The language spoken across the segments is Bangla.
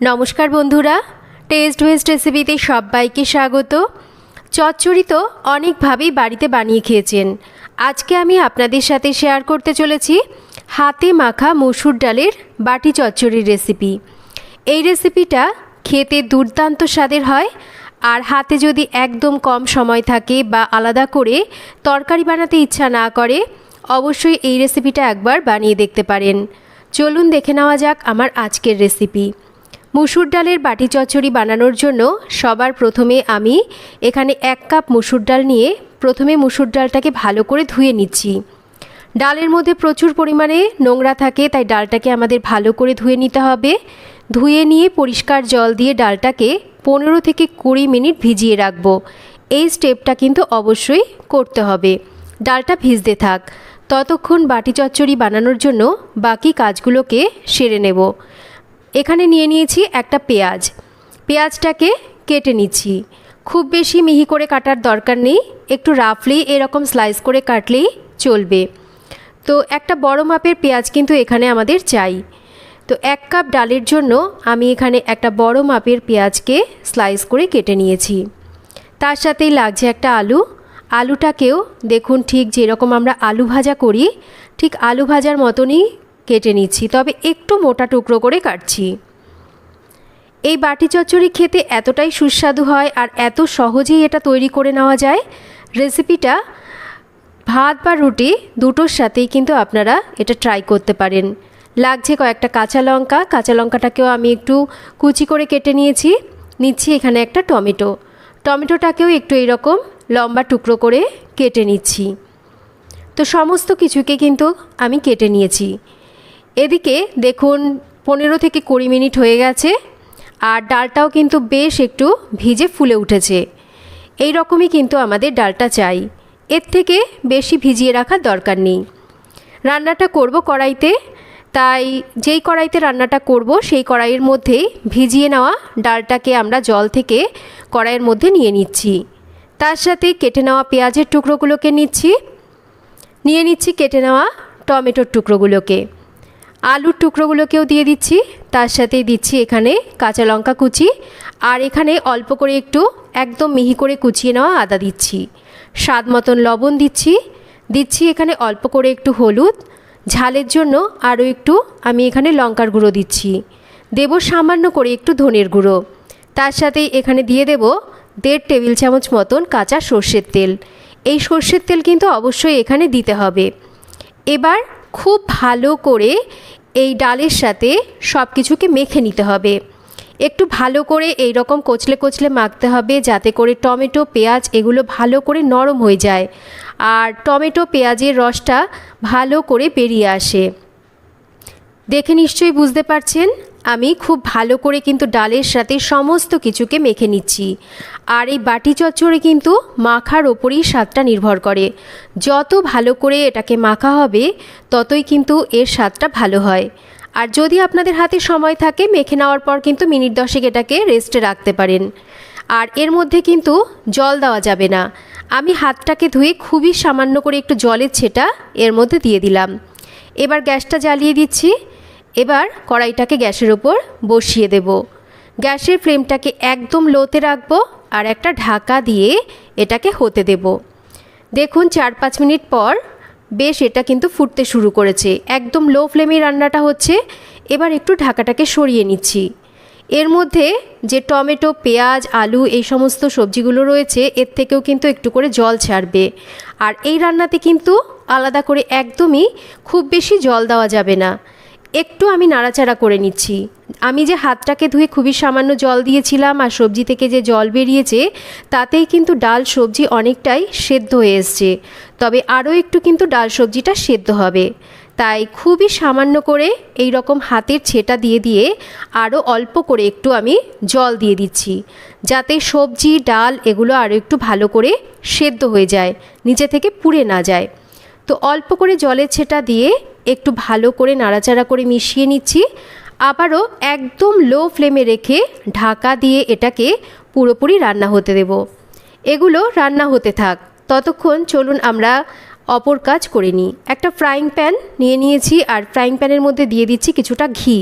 নমস্কার বন্ধুরা টেস্ট ওয়েস্ট রেসিপিতে সবাইকে স্বাগত। চচ্চড়ি তো অনেকভাবেই বাড়িতে বানিয়ে খেয়েছেন। আজকে আমি আপনাদের সাথে শেয়ার করতে চলেছি হাতে মাখা মসুর ডালের বাটি চচ্চড়ির রেসিপি এই রেসিপিটা খেতে দুর্দান্ত স্বাদের হয় আর হাতে যদি একদম কম সময় থাকে বা আলাদা করে তরকারি বানাতে ইচ্ছা না করে, অবশ্যই এই রেসিপিটা একবার বানিয়ে দেখতে পারেন। চলুন দেখে নেওয়া যাক আমার আজকের রেসিপি মুসুর ডালের বাটি চচ্চড়ি বানানোর জন্য সবার প্রথমে আমি এখানে এক কাপ মুসুর ডাল নিয়ে প্রথমে মুসুর ডালটাকে ভালো করে ধুয়ে নিচ্ছি। ডালের মধ্যে প্রচুর পরিমাণে নোংরা থাকে, তাই ডালটাকে আমাদের ভালো করে ধুয়ে নিতে হবে। ধুয়ে নিয়ে পরিষ্কার জল দিয়ে ডালটাকে পনেরো থেকে কুড়ি মিনিট ভিজিয়ে রাখব। এই স্টেপটা কিন্তু অবশ্যই করতে হবে। ডালটা ভিজতে থাক। ততক্ষণ বাটি চচ্চড়ি বানানোর জন্য বাকি কাজগুলোকে সেরে নেব। এখানে নিয়ে নিয়েছি একটা পেঁয়াজ। পেঁয়াজটাকে কেটে নিচ্ছি। খুব বেশি মিহি করে কাটার দরকার নেই। একটু রাফলি এরকম স্লাইস করে কাটলেই চলবে। তো একটা বড় মাপের পেঁয়াজ কিন্তু এখানে আমাদের চাই। তো এক কাপ ডালের জন্য আমি এখানে একটা বড় মাপের পেঁয়াজকে স্লাইস করে কেটে নিয়েছি। তার সাথেই লাগছে একটা আলু। আলুটাকেও দেখুন ঠিক যেরকম আমরা আলু ভাজা করি, ঠিক আলু ভাজার মতনই কেটে নিচ্ছি, তবে একটু মোটা টুকরো করে কাটছি। এই বাটি চচ্চড়ি খেতে এতটাই সুস্বাদু হয় আর এত সহজেই এটা তৈরি করে নেওয়া যায়। রেসিপিটা ভাত বা রুটি দুটোর সাথেই কিন্তু আপনারা এটা ট্রাই করতে পারেন। লাগছে কয়েকটা কাঁচা লঙ্কা, কাঁচা লঙ্কাটাকেও আমি একটু কুচি করে কেটে নিয়েছি। নিচ্ছি এখানে একটা টমেটো। টমেটোটাকেও একটু এইরকম লম্বা টুকরো করে কেটে নিচ্ছি। তো সমস্ত কিছুকে কিন্তু আমি কেটে নিয়েছি। এদিকে দেখুন, পনেরো থেকে কুড়ি মিনিট হয়ে গেছে, আর ডালটাও কিন্তু বেশ একটু ভিজে ফুলে উঠেছে। এই রকমই কিন্তু আমাদের ডালটা চাই। এর থেকে বেশি ভিজিয়ে রাখার দরকার নেই। রান্নাটা করব কড়াইতে, তাই যেই কড়াইতে রান্নাটা করব, সেই কড়াইয়ের মধ্যেই ভিজিয়ে নেওয়া ডালটাকে আমরা জল থেকে কড়াইয়ের মধ্যে নিয়ে নিচ্ছি। তার সাথে কেটে নেওয়া পেঁয়াজের টুকরোগুলোকে নিচ্ছি। নিয়ে নিচ্ছি কেটে নেওয়া টমেটোর টুকরোগুলোকে। আলুর টুকরোগুলোকেও দিয়ে দিচ্ছি। তার সাথেই দিচ্ছি এখানে কাঁচা লঙ্কা কুচি। আর এখানে অল্প করে একটু একদম মিহি করে কুচিয়ে নেওয়া আদা দিচ্ছি। স্বাদ মতন লবণ দিচ্ছি। দিচ্ছি এখানে অল্প করে একটু হলুদ। ঝালের জন্য আরও একটু আমি এখানে লঙ্কার গুঁড়ো দিচ্ছি। দেব সামান্য করে একটু ধনের গুঁড়ো। তার সাথেই এখানে দিয়ে দেব দেড় টেবিল চামচ মতন কাঁচা সর্ষের তেল। এই সর্ষের তেল কিন্তু অবশ্যই এখানে দিতে হবে। এবার খুব ভালো করে এই ডালের সাথে সব কিছুকে মেখে নিতে হবে। একটু ভালো করে এই রকম কোচলে কোচলে মাখতে হবে যাতে করে টমেটো, পেঁয়াজ এগুলো ভালো করে নরম হয়ে যায় আর টমেটো, পেঁয়াজের রসটা ভালো করে বেরিয়ে আসে। দেখে নিশ্চয়ই বুঝতে পারছেন? আমি খুব ভালো করে কিন্তু ডালের সাথে সমস্ত কিছুকে মেখে নিচ্ছি। আর এই বাটি চচ্চড়ে কিন্তু মাখার ওপরেই স্বাদটা নির্ভর করে। যত ভালো করে এটাকে মাখা হবে, ততই কিন্তু এর স্বাদটা ভালো হয়। আর যদি আপনাদের হাতে সময় থাকে, মেখে নেওয়ার পর কিন্তু মিনিট দশেক এটাকে রেস্টে রাখতে পারেন। আর এর মধ্যে কিন্তু জল দেওয়া যাবে না। আমি হাতটাকে ধুয়ে খুবই সামান্য করে একটু জলের ছেটা এর মধ্যে দিয়ে দিলাম। এবার গ্যাসটা জ্বালিয়ে দিচ্ছি। এবার কড়াইটাকে গ্যাসের ওপর বসিয়ে দেব। গ্যাসের ফ্লেমটাকে একদম লোতে রাখব আর একটা ঢাকা দিয়ে এটাকে হতে দেব। দেখুন, চার পাঁচ মিনিট পর বেশ এটা কিন্তু ফুটতে শুরু করেছে। একদম লো ফ্লেমে রান্নাটা হচ্ছে। এবার একটু ঢাকাটাকে সরিয়ে নিচ্ছি। এর মধ্যে যে টমেটো, পেঁয়াজ, আলু এই সমস্ত সবজিগুলো রয়েছে, এর থেকেও কিন্তু একটু করে জল ছাড়বে। আর এই রান্নাতে কিন্তু আলাদা করে একদমই খুব বেশি জল দেওয়া যাবে না। একটু আমি নাড়াচাড়া করে নিচ্ছি। আমি যে হাতটাকে ধুয়ে খুবই সামান্য জল দিয়েছিলাম আর সবজি থেকে যে জল বেরিয়েছে, তাতেই কিন্তু ডাল সবজি অনেকটাই সেদ্ধ হয়ে এসছে। তবে আরও একটু কিন্তু ডাল সবজিটা সেদ্ধ হবে। তাই খুবই সামান্য করে এই রকম হাতের ছেটা দিয়ে দিয়ে আরও অল্প করে একটু আমি জল দিয়ে দিচ্ছি। যাতে সবজি, ডাল এগুলো আরও একটু ভালো করে সেদ্ধ হয়ে যায়, নিচে থেকে পুড়ে না যায়। তো অল্প করে জলের ছেটা দিয়ে একটু ভালো করে নাড়াচাড়া করে মিশিয়ে নিচ্ছি। আবারও একদম লো ফ্লেমে রেখে ঢাকা দিয়ে এটাকে পুরোপুরি রান্না হতে দেব। এগুলো রান্না হতে থাক। ততক্ষণ চলুন আমরা অপর কাজ করে নিই। একটা ফ্রাইং প্যান নিয়ে নিয়েছি আর ফ্রাইং প্যানের মধ্যে দিয়ে দিচ্ছি কিছুটা ঘি।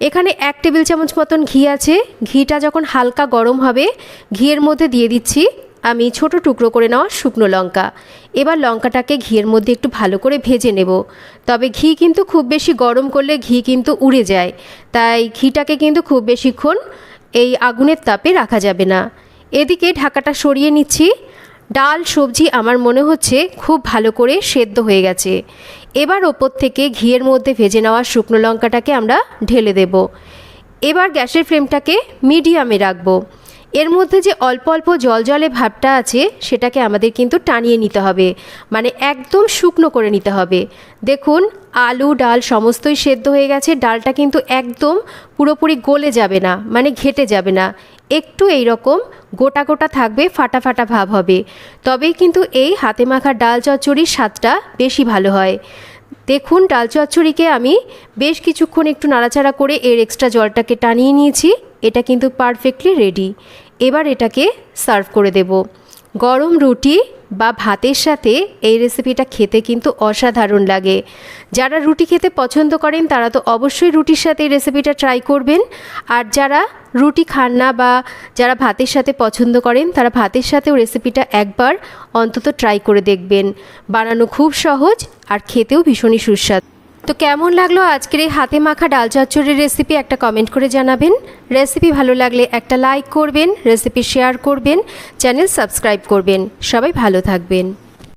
এখানে এক টেবিল চামচ মতন ঘি আছে। ঘিটা যখন হালকা গরম হবে, ঘিয়ের মধ্যে দিয়ে দিচ্ছি আমি ছোট টুকরো করে নেওয়া শুকনো লঙ্কা। এবার লঙ্কাটাকে ঘিয়ের মধ্যে একটু ভালো করে ভেজে নেব। তবে ঘি কিন্তু খুব বেশি গরম করলে ঘি কিন্তু উড়ে যায়। তাই ঘিটাকে কিন্তু খুব বেশিক্ষণ এই আগুনের তাপে রাখা যাবে না। এদিকে ঢাকাটা সরিয়ে নিচ্ছি। ডাল, সবজি আমার মনে হচ্ছে খুব ভালো করে সেদ্ধ হয়ে গেছে। এবার ওপর থেকে ঘিয়ের মধ্যে ভেজে নেওয়া শুকনো লঙ্কাটাকে আমরা ঢেলে দেব। এবার গ্যাসের ফ্লেমটাকে মিডিয়ামে রাখব। এর মধ্যে যে অল্প অল্প জল জলে ভাবটা আছে, সেটাকে আমাদের কিন্তু টানিয়ে নিতে হবে। মানে একদম শুকনো করে নিতে হবে। দেখুন, আলু, ডাল সমস্তই সেদ্ধ হয়ে গেছে, ডালটা কিন্তু একদম পুরোপুরি গলে যাবে না মানে ঘেটে যাবে না। একটু এই রকম গোটা গোটা থাকবে, ফাটা ফাটা ভাব হবে। তবেই কিন্তু এই হাতে মাখা ডাল চচ্চড়ির স্বাদটা বেশি ভালো হয়। দেখুন, ডাল চচ্চড়িকে আমি বেশ কিছুক্ষণ একটু নাড়াচাড়া করে এর এক্সট্রা জলটাকে টানিয়ে নিয়েছি। এটা কিন্তু পারফেক্টলি রেডি এবার এটাকে সার্ভ করে দেব। গরম রুটি বা ভাতের সাথে এই রেসিপিটা খেতে কিন্তু অসাধারণ লাগে। যারা রুটি খেতে পছন্দ করেন, তারা তো অবশ্যই রুটির সাথে এই রেসিপিটা ট্রাই করবেন। আর যারা রুটি খান না বা যারা ভাতের সাথে পছন্দ করেন, তারা ভাতের সাথেও রেসিপিটা একবার অন্তত ট্রাই করে দেখবেন। বানানো খুব সহজ আর খেতেও ভীষণই সুস্বাদু। তো কেমন লাগল আজকের এই হাতে মাখা ডাল চচ্চড়ির রেসিপি একটা কমেন্ট করে জানাবেন। রেসিপি ভালো লাগলে একটা লাইক করবেন রেসিপি শেয়ার করবেন চ্যানেল সাবস্ক্রাইব করবেন। সবাই ভালো থাকবেন।